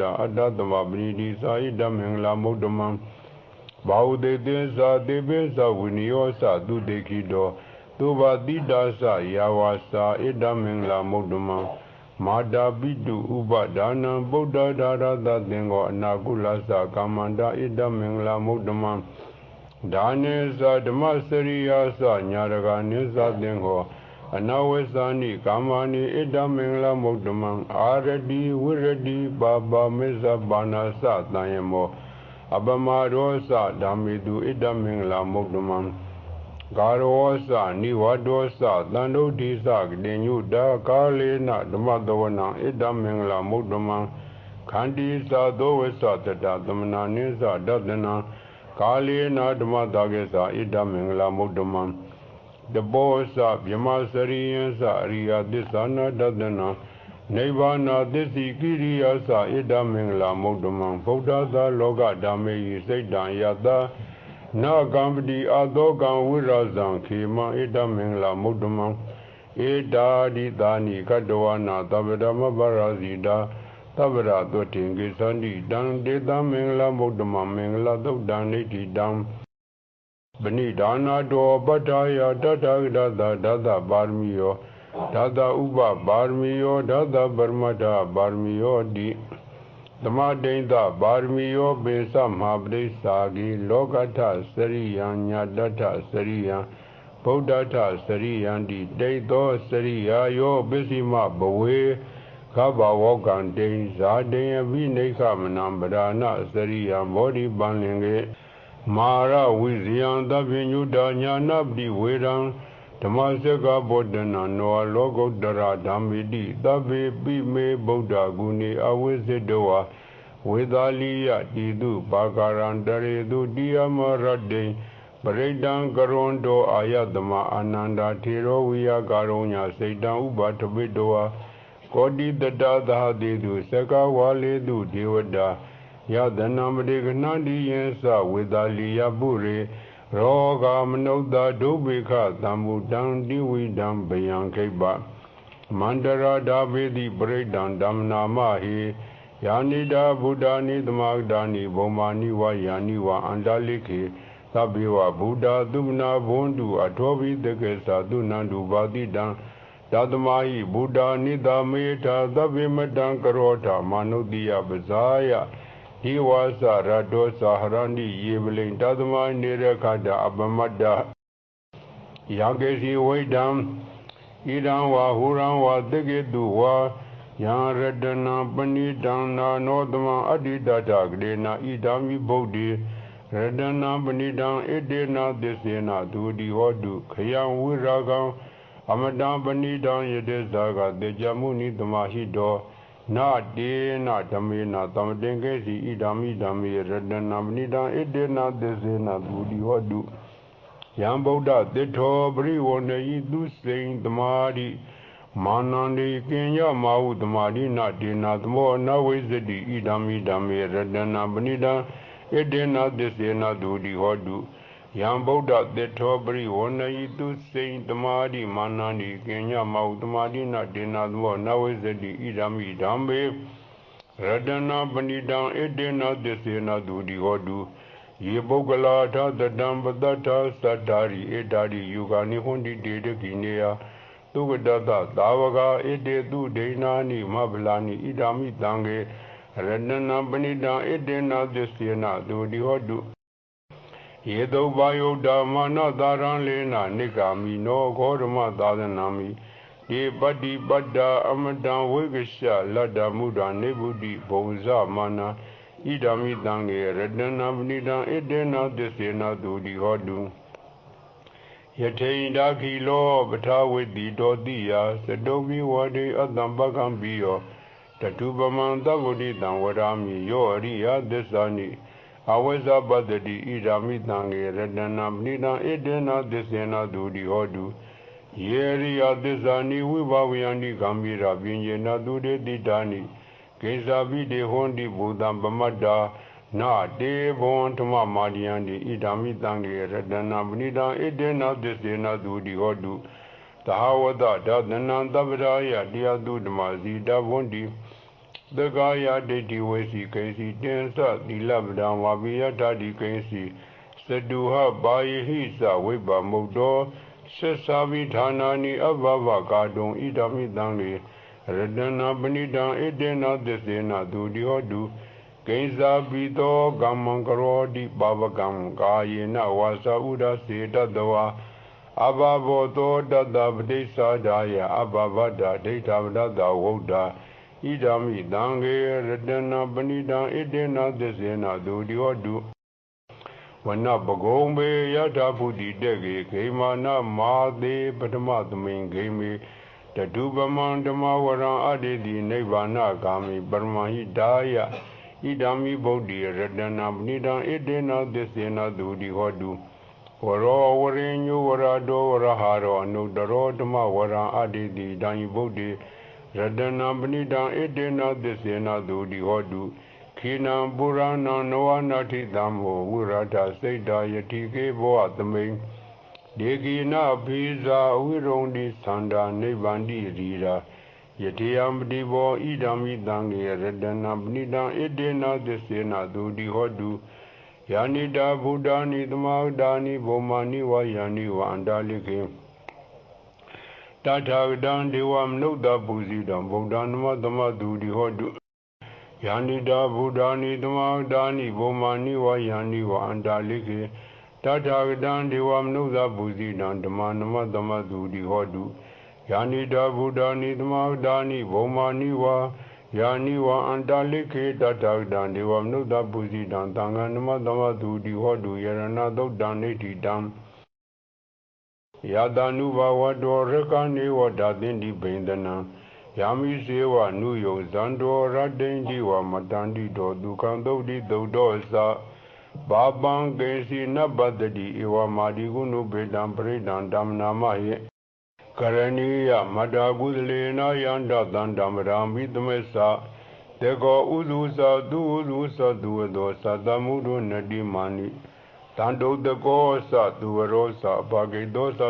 ဒါအတ္တသမပရိဒီသာဣဒမင်္ဂလာမုဒ္ဓမံဘာဝတေသင်္သာတေပိသဝိနိယောသသူတေခိတောသုဘာတိတာသယာဝါစာဣဒမင်္ဂလာမုဒ္ဓမံမာတာပိတုဥပဒါနံဗုဒ္ဓဒါရသသင်္ကောအနာကုလသကာမန္တာဣဒမင်္ဂလာမုဒ္ဓမံဒါနေသဓမ္မစရိယာသညာရကနိသသင်္ကော အနဝေသနိကာမဏိဣဒမင်္ဂလမုဒ္ဓမံအာရတိဝိရတိပါပါမေဇဘာနာသတံယမောအပမရောသဓမ္မေတုဣဒမင်္ဂလမုဒ္ဓမံဂါရောသနိဝဒောသတန္တုဒိသကတိညုတာကာလေနဓမ္မတဝနံဣဒမင်္ဂလမုဒ္ဓမံခန္တီသသောဝိသတတသမနာနိသဒတနံကာလေနဓမ္မတာကေသဣဒမင်္ဂလမုဒ္ဓမံ တဘောသဗြမစရိယံသအရိယသစ္စာနာတတနာနိဗ္ဗာနသစ္စိကိရိယသဣဒမင်္ဂလာမုဒ္ဓမံဗုဒ္ဓသာလောကဓမ္မေယစိတ်တံယတနာကံပတိအသောကံဝိရဇံခေမဣဒမင်္ဂလာမုဒ္ဓမံဧတာဒီတာနိကတဝနာသဗ္ဗဓမ္မပရဇိတာသဗ္ဗရာသွတင်ကိသန္တိတံဒေသမင်္ဂလာမုဒ္ဓမံမင်္ဂလာသုတ်တံနိတိတံ ပဏိဒါနာတောပတ္ထာယတတဂဒသဒသပါရမီယောဒသဥပပါရမီယောဒသပရမတ္ထပါရမီယောတိသမဒိဋ္ဌပါရမီယောပေသမဟာပရိစ္ဆာဂိလောကထစရိယံညာတထစရိယံဗုဒ္ဓထစရိယံတိဒိဋ္ဌောစရိယာယောပစ္စည်းမဘဝေခဘဝောကံတိန်ဇာတေယဝိနိခမနံဗဒာနစရိယံမောဓိပန်လင်ကေ မာရဝိဇယံသဗ္ဗညုတညာနာပိဝေရံဓမ္မစကဗောဓနာနောလောကုတ္တရာဓမ္မိတိသဗ္ဗေပိမေဗုဒ္ဓဂုဏေအဝိဇ္ဇေဝဝေသာလိယတိတုပါကာရံတရေတုတိယမရတ္တိပရိဒံကရွန်တောအာယတမအာနန္ဒာထေရောဝိယကာရုံညာစိတ်တံဥပါထပိတောကောတိတတသာတိတုစကဝါလေတုဒေဝတာ ယတနာမတိကဏန္တိယေသဝေသာလိယပုရေရောဂမနုဿဒုဗေခသံမုတံတိဝိတံဗယံခိပ္ပမန္တရာဒာဘေတိပရိဒံဓမ္မနာမဟိယာနိတာဗုဒ္ဓာနိသမဂဒာနိဘုံမာနိဝယာနိဝအန္တလိခေသဗ္ဗေဝဗုဒ္ဓသုမနာဘွန္တုအထောဘိတကေသာသုနန္တုဘာတိတံတသမဟိဗုဒ္ဓနိတမေထာသဗ္ဗေမတံကရောထာမနုတိယပဇာယ ဒီဝါစရတောသဟရဏိယေပလိန်တသမနေရခတအပမတ္တယံကေစီဝိဒံဣဒံဝါဟူရံဝါတေကေတုဝါယံရတနာပဏိတံနာနောသမအတ္တိတတကရေနာဣဒံမိဗုဒ္ဓေရတနာပဏိတံဣတေနာသစ္စေနာသူတိဟောတုခယံဝိရာကံအမတံပဏိတံယတေဇာကတေจมุနိတမဟိတော နာတေနဓမေနသမတင်ကေစီဣဒာမိဓမေရတနာမနိတံဣတေနသစ္စေနဘူတိဟောတုယံဗုဒ္ဓသစ္ထောပရိဝဏယိသူစိန်သမာတိမာနန္ဒီကင်ညမာဟုသမာတိနတေနသမောနဝိဇ္ဇတိဣဒာမိဓမေရတနာမနိတံဣတေနသစ္စေနဘူတိဟောတု ယံဗုဒ္ဓသစ္ထောပရိဝဏယိသူစိန်တမာတိမာနန္ဒီကင်ညမဟုတမာတိနဒေနာသမောနဝိဇ္ဇတိဣဒာမိဓမ္မေရတနာပဏိတံဣတေနသစ္စေနသူတိဟောတုယေပုဂ္ဂလာထသတံပတ္တသတ္တာရိဣတာရိယုဂာနိဟွန်တိတေတကိနေယသုဝတ္တသသာဝကဣတေသူဒိဏာနိမဗလာနိဣဒာမိတံကေရတနာပဏိတံဣတေနသစ္စေနသူတိဟောတု ယေတုဘာယုဓမ္မနောသာရံလေနာနိဂာမိနောဂောဓမသာသနာမိဒီပတ္တိပတ္တာအမတံဝိကရှလတ္တမုဒ္ဒနေဗုဒ္ဓိဘုံဇမာနာဣဒာမိတံငေရတနာပဏိတံဣတေနသစ္စေနသူဒီဟောတုယထေဣဒာခိလောပထာဝိတိတောတိယသတုံမိဝတိအတ္တံပကံပိယောတတုပမံသဗ္ဗုတိတံဝရာမိယောအရိယသစ္စာနိ အဝိဇ္ဇပတ္တိဣဒာမိတံငေရတနာပဏိတံဣတေနသစ္စေနသူဒီဟောတုယေရိယသစ္စာနိဝိဘဝယန္တိကံမိရာပင်ညေနသူတေတိတာနိကေဇာပိတေဟွန်တိဘူတံပမတ္တာနာတေဘွန်ဓမ္မမာရိယန္တိဣဒာမိတံငေရတနာပဏိတံဣတေနသစ္စေနသူဒီဟောတုသဟဝတဒသနံသဗ္ဗရာယတရားသူဓမ္မဇီတဝန္တိ သက္ကာယဒိဋ္ဌိဝေစီကိစီတင်္စသီလပဒံဝါပိယတတိကိစီစတုဟဘာယဟိသဝိပ္ပမုတ်တောဆက်သာဝိဌာနာနိအဘဘကာတုံဣဒမိတံလေရတနာပဏိတံဣတေနသစ္စေနသူတိဟောတုကိဉ္စာပိတောကမ္မံကရောတိပဝကံကာယေနဝါစာဥဒစေတတဝါအဘဘောသောတတပတိစ္ဆာဒာယအဘဗဒဒိဋ္ဌဝဒတဝုဒ္ဓ ဣဒာမိတံငေရတနာပဏိတံဣတေနသစ္စေနသူတိဟောတုဝနပဂုံဘေယထာဘုဒ္ဓိတေကေခေမာနမာသေးပထမသမိန်ခေမေတတုပမံဓမ္မဝရံအတ္တိတိနိဗ္ဗာနဂာမိပရမဟိဒါယဣဒာမိဗုဒ္ဓိရတနာပဏိတံဣတေနသစ္စေနသူတိဟောတုဝရောဝရိညုဝရတောဝရဟာရောအနုတ္တရောဓမ္မဝရံအတ္တိတိတံယဗုဒ္ဓိ ရတနာပဏိတံဣတေနသစ္စေနသူတိဟောတုခိနံပုရဏံနဝနာထိတံမောဝိရဒစိတ်တာယတိကေဘောသမိန်ဒေကိနဘိဇာဝိရုံဒီသန္တာနိဗ္ဗန္တိရီရာယတိယံပတိဘောဣဒံမိတံကေရတနာပဏိတံဣတေနသစ္စေနသူတိဟောတုယာနိတာဗုဒ္ဓာနိသမောဒာနိဘောမာနိဝါယာနိဝန္တာလိခေ တထာဂတံဒေဝမနုဿပူဇိတံဗုဒ္ဓံနမသမသူတိဟောတုယာနိတာဗုဒ္ဓာနိသမောဒာနိဘောမာနိဝါယာနိဝန္တာလိခေတထာဂတံဒေဝမနုဿပူဇိတံဓမ္မနမသမသူတိဟောတုယာနိတာဗုဒ္ဓာနိသမောဒာနိဘောမာနိဝါယာနိဝအန္တလိခေတတဂတံဒေဝမနုဿပုဇိတံသံဃာနမသမသူတိဟောတုယရဏသုတ်တံနေတိတံ ယတနုဘဝတောရကနေဝဒသင်္တိဘိန္ဒနံယာမိစေဝနုယုံဇန္တောရတ္တိန်ဒီဝမတန္တိတောဒုက္ခံသုတ်တိသုတ်တောသဘာပံကေစီနပတ္တိဧဝမာတိကုနုဘေတံပရိဒံဓမ္မနာမယေကရဏီယမတ္တာကုသလေနယန္တသန္တမရာမိသမေသတေကောဥဒုသသူဥဒုသသူဝသောသတ္တမုဒုနတိမာနိ တန္တုတကောသသူဝရောသဘာဂိတောသ